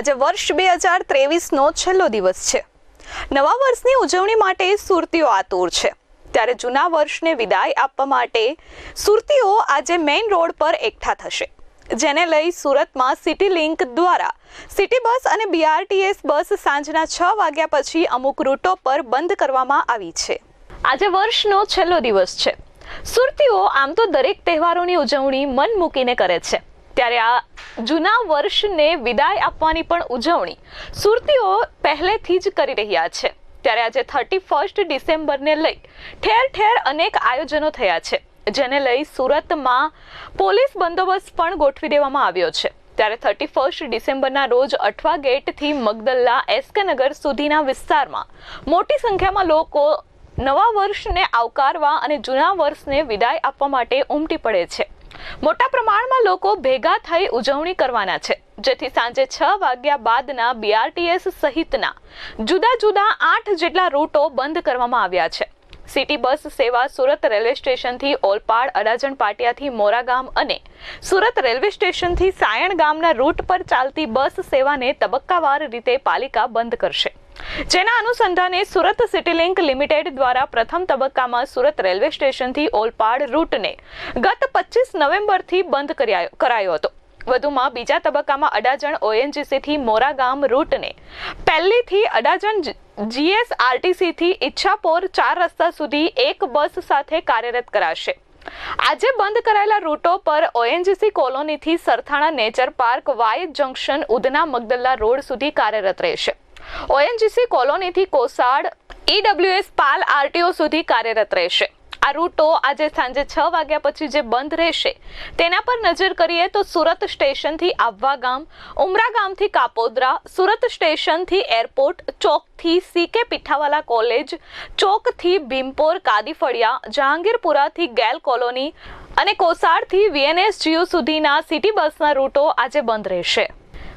આજે વર્ષ બે હજાર ત્રેવીસનો છેલ્લો દિવસ છે. નવા વર્ષની ઉજવણી માટે સુરતીઓ આતુર છે. ત્યારે જૂના વર્ષને વિદાય આપવા માટે સુરતીઓ આજે મેઇન રોડ પર એકઠા થશે. જેને લઈ સુરતમાં સિટી લિંક દ્વારા સિટી બસ અને બીઆરટીએસ બસ સાંજના છ વાગ્યા પછી અમુક રૂટો પર બંધ કરવામાં આવી છે. આજે વર્ષનો છેલ્લો દિવસ છે. સુરતીઓ આમ તો દરેક તહેવારોની ઉજવણી મન મૂકીને કરે છે. ત્યારે આ જૂના વર્ષને વિદાય આપવાની પણ ઉજવણી સુરતીઓ પહેલેથી જ કરી રહ્યા છે. ત્યારે આજે થર્ટી ફર્સ્ટ ડિસેમ્બરને લઈ ઠેર ઠેર અનેક આયોજનો થયા છે, જેને લઈ સુરતમાં પોલીસ બંદોબસ્ત પણ ગોઠવી દેવામાં આવ્યો છે. ત્યારે થર્ટી ફર્સ્ટ ડિસેમ્બરના રોજ અઠવા ગેટથી મગદલ્લા એસકે નગર સુધીના વિસ્તારમાં મોટી સંખ્યામાં લોકો નવા વર્ષને આવકારવા અને જૂના વર્ષને વિદાય આપવા માટે ઉમટી પડે છે. મોટા પ્રમાણમાં લોકો ભેગા થઈ ઉજવણી કરવાના છે. જેથી સાંજે છ વાગ્યા બાદના બીઆરટીએસ સહિતના જુદા જુદા આઠ જેટલા રૂટો બંધ કરવામાં આવ્યા છે. સિટી બસ સેવા સુરત રેલવે સ્ટેશનથી ઓલપાડ, અડાજણ પાટિયાથી મોરાગામ અને સુરત રેલવે સ્ટેશનથી સાયણ ગામના રૂટ પર ચાલતી બસ સેવાને તબક્કાવાર રીતે પાલિકા બંધ કરશે. જેના અનુસંધાને સુરત સિટી લિંક લિમિટેડ દ્વારા પ્રથમ તબક્કામાં સુરત રેલવે સ્ટેશનથી ઓલપાડ રૂટને ગત પચીસ નવેમ્બરથી બંધ કરાયો હતો. વધુમાં બીજા તબક્કામાં અડાજણ ઓએનજીસીથી મોરાગામ રૂટને પહેલીથી અડાજણ જીએસઆરટીસીથી ઈચ્છાપોર ચાર રસ્તા સુધી એક બસ સાથે કાર્યરત કરાશે. આજે બંધ કરાયેલા રૂટો પર ONGC કોલોનીથી Sarthana nature park Y junction Udhna Magdalla road સુધી કાર્યરત રહેશે. ઓએનજીસી કોલોનીથી કોસાડ ઈડબ્લ્યુએસ પાલ આરટીઓ સુધી કાર્યરત રહેશે. આ રૂટો આજે સાંજે છ વાગ્યા પછી જે બંધ રહેશે, તેના પર નજર કરીએ તો સુરત સ્ટેશનથી આવવા ગામ, ઉમરા ગામથી કાપોદરા, સુરત સ્ટેશનથી એરપોર્ટ, ચોકથી સીકે પીઠાવાલા કોલેજ, ચોકથી ભીમપોર, કાદીફળિયા, જહાંગીરપુરાથી ગેલ કોલોની અને કોસાડથી વીએનએસજીયુ સુધીના સિટી બસના રૂટો આજે બંધ રહેશે.